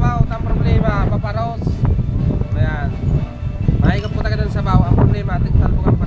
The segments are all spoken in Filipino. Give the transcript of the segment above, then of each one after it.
sabaw, ang problema, paparos. Ayan. Mahigap po tayo ng sabaw, ang problema, talbog ang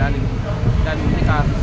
Jadi, organi pag-ulam